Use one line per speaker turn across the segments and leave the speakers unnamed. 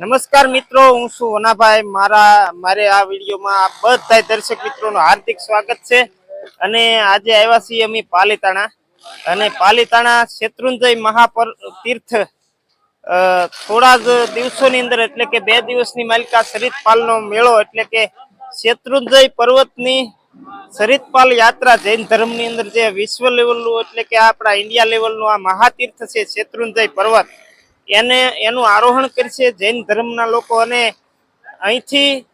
નમસ્કાર મિત્રો, હું છું વનાભાઈ. મારા, મારે આ વિડીયોમાં આ બધા દર્શક મિત્રોનું હાર્દિક સ્વાગત છે. અને આજે આવ્યા છીએ અમે પાલીતાણા. અને પાલીતાણા શેત્રુંજય મહાપર, તીર્થ થોડા જ દિવસોની અંદર એટલે કે બે દિવસની માલિકા સરિતપાલનો મેળો એટલે કે શેત્રુંજય પર્વતની સરિતપાલ યાત્રા જૈન ધર્મની અંદર જે વિશ્વ લેવલનું એટલે કે આપણા ઇન્ડિયા લેવલનું આ મહાતીર્થ છે શેત્રુંજય પર્વત, એને, એનું આરોહણ કરશે જૈન ધર્મના લોકો અને અહીંથી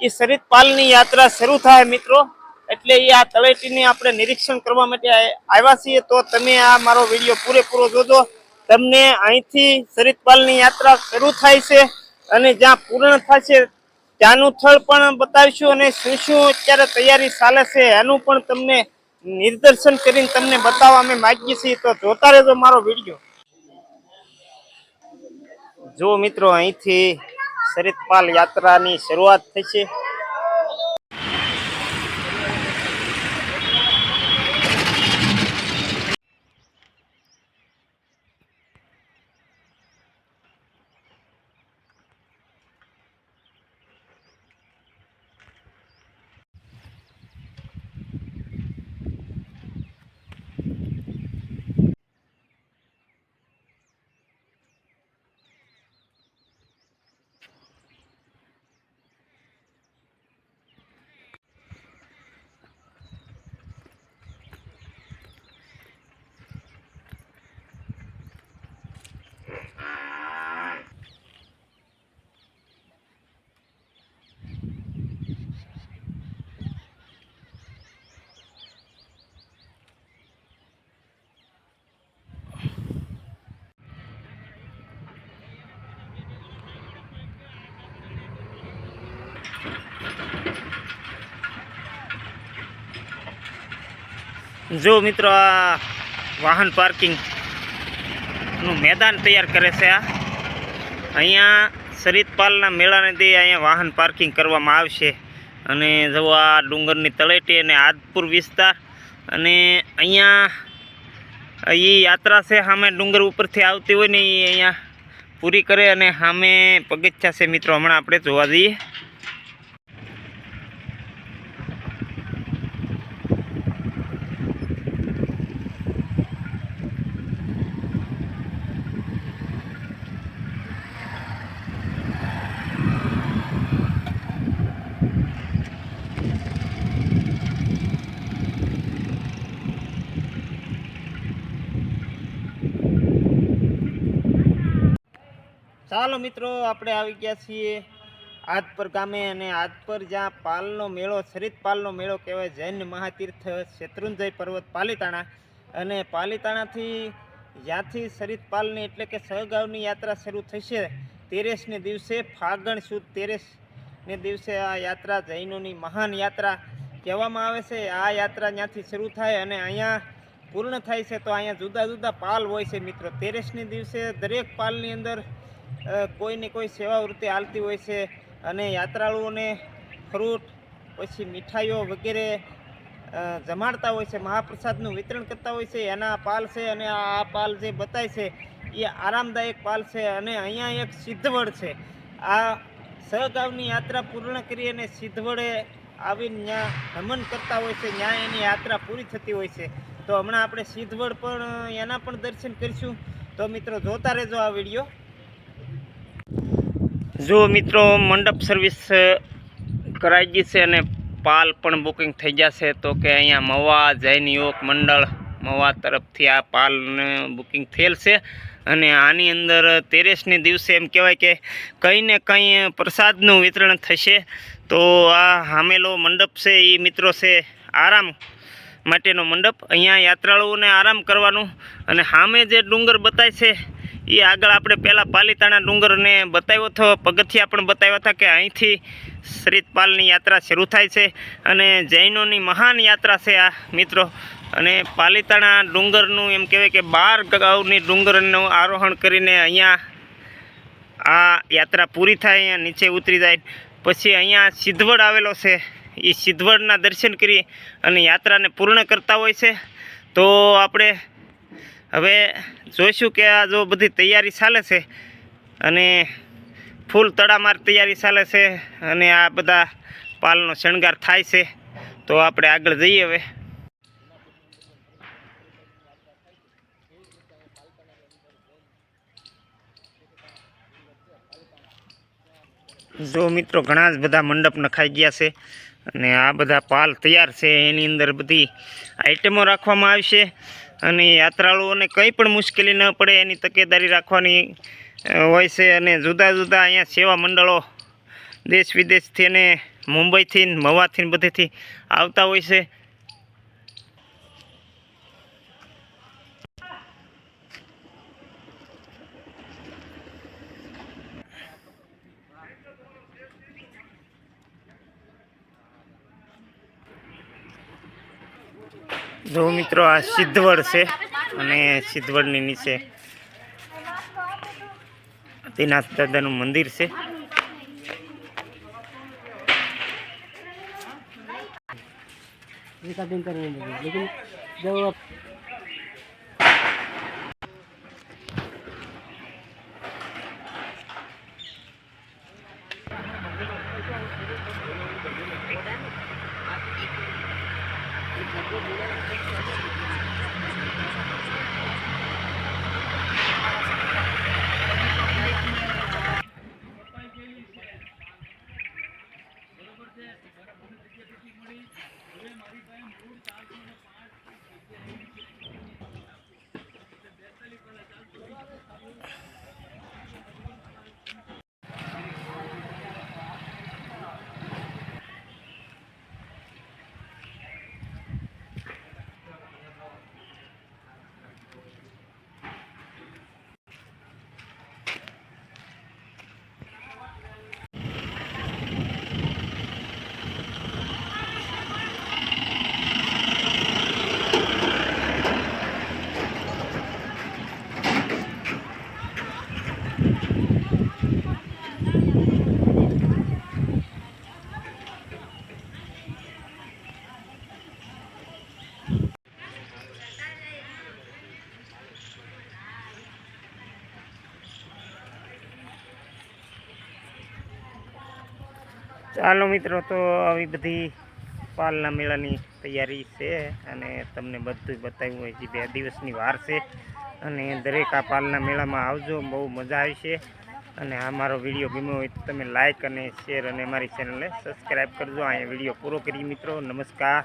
એ સરિતપાલની યાત્રા શરૂ થાય મિત્રો, એટલે એ આ તળેટીની આપણે નિરીક્ષણ કરવા માટે આવ્યા છીએ. તો તમે આ મારો વીડિયો પૂરેપૂરો જોજો. તમને અહીંથી સરિતપાલની યાત્રા શરૂ થાય છે અને જ્યાં પૂર્ણ થશે ત્યાંનું સ્થળ પણ બતાવીશું અને શું શું અત્યારે તૈયારી ચાલે છે એનું પણ તમને નિદર્શન કરીને તમને બતાવવા અમે માગીએ છીએ. તો જોતા રહેજો મારો વીડિયો. જો મિત્રો અહીંથી સરિતપાલ યાત્રાની શરૂઆત થશે. જો મિત્રો, આ વાહન પાર્કિંગનું મેદાન તૈયાર કરે છે આ. અહીંયા સરિતપાલના મેળાને દે અહીંયા વાહન પાર્કિંગ કરવામાં આવશે. અને જો આ ડુંગરની તળેટી અને આદપુર વિસ્તાર. અને અહીંયા એ યાત્રા છે, સામે ડુંગર ઉપરથી આવતી હોય ને એ અહીંયા પૂરી કરે અને સામે પગથિયા છે મિત્રો. હમણાં આપણે જોવા જઈએ. ચાલો મિત્રો, આપણે આવી ગયા છીએ આદપર ગામે અને આદપર જ્યાં પાલનો મેળો સરિત પાલનો મેળો કહેવાય, જૈન મહાતીર્થ શેત્રુંજય પર્વત પાલીતાણા અને પાલીતાણાથી જ્યાંથી સરિત પાલની એટલે કે સહગાવની યાત્રા શરૂ થશે, તેરેસને દિવસે ફાગણ સુદ તેરેસને દિવસે આ યાત્રા જૈનોની મહાન યાત્રા કહેવામાં આવે છે. આ યાત્રા ત્યાંથી શરૂ થાય અને અહીંયા પૂર્ણ થાય છે. તો અહીંયા જુદા જુદા પાલ હોય છે મિત્રો. તેરેસને દિવસે દરેક પાલની અંદર કોઈને કોઈ સેવાવૃત્તિ હાલતી હોય છે અને યાત્રાળુઓને ફ્રૂટ, પછી મીઠાઈઓ વગેરે જમાડતા હોય છે, મહાપ્રસાદનું વિતરણ કરતા હોય છે, એના પાલ છે અને આ પાલ જે બતાય છે, એ આરામદાયક પાલ છે અને અહીંયા એક સિદ્ધવડ છે. આ સહગાવની યાત્રા પૂર્ણ કરી અને સિદ્ધવડે આવીને ત્યાં નમન કરતા હોય છે, ત્યાં એની યાત્રા પૂરી થતી હોય છે. તો હમણાં આપણે સિદ્ધવડ પણ, એના પણ દર્શન કરીશું. તો મિત્રો, જોતા રહેજો આ વીડિયો. જો મિત્રો, મંડપ સર્વિસ કરાઈ ગઈ છે અને પાલ પણ બુકિંગ થઈ જશે. તો કે અહીંયા મવા, જૈન યુવક મંડળ, મવા તરફથી આ પાલને બુકિંગ થયેલ છે. અને આની અંદર તેરેસને દિવસે એમ કહેવાય કે કંઈ ને કંઈ પ્રસાદનું વિતરણ થશે. તો આ હામેલો મંડપ છે, એ મિત્રો છે, આરામ માટેનો મંડપ. અહીંયા યાત્રાળુઓને આરામ કરવાનું. અને સામે જે ડુંગર બતાય છે એ આગળ આપણે પહેલાં પાલીતાણા ડુંગરને બતાવ્યો હતો. પગથિયા પણ બતાવ્યા હતા કે અહીંથી શ્રીતપાલની યાત્રા શરૂ થાય છે અને જૈનોની મહાન યાત્રા છે આ, મિત્રો. અને પાલીતાણા ડુંગરનું એમ કહેવાય કે બાર ગાઉની ડુંગરનું આરોહણ કરીને અહીંયા આ યાત્રા પૂરી થાય, અહીંયા નીચે ઉતરી જાય. પછી અહીંયા સિદ્ધવડ આવેલો છે. એ સિદ્ધવડના દર્શન કરી અને યાત્રાને પૂર્ણ કરતા હોય છે. તો આપણે હવે જોઈશું કે આ જો બધી તૈયારી ચાલે છે અને ફૂલ તડામાર તૈયારી ચાલે છે અને આ બધા પાલનો શણગાર થાય છે. તો આપણે આગળ જઈએ હવે. જો મિત્રો ઘણા જ બધા મંડપ નખાઈ ગયા છે અને આ બધા પાલ તૈયાર છે. એની અંદર બધી આઈટમો રાખવામાં આવશે અને યાત્રાળુઓને કંઈ પણ મુશ્કેલી ન પડે, એની તકેદારી રાખવાની હોય છે. અને જુદા જુદા અહીંયા સેવા મંડળો દેશ વિદેશથી અને મુંબઈથી મવાથી બધેથી આવતા હોય છે. જો મિત્રો આ સિદ્ધવડ છે અને સિદ્ધવડની નીચે આદિનાથ દાદાનું મંદિર છે
रिकॉर्डिंग करने लगे लेकिन जब Thank you.
ચાલો મિત્રો, તો આવી બધી પાલના મેળાની તૈયારી છે અને તમને બધું બતાવ્યું હોય જે બે દિવસની વાર છે. અને દરેક આ પાલના મેળામાં આવજો, બહુ મજા આવશે. અને આ મારો વીડિયો ગમ્યો હોય તો તમે લાઇક અને શેર અને મારી ચેનલને સબસ્ક્રાઈબ કરજો. અહીંયા વીડિયો પૂરો કરી મિત્રો. નમસ્કાર.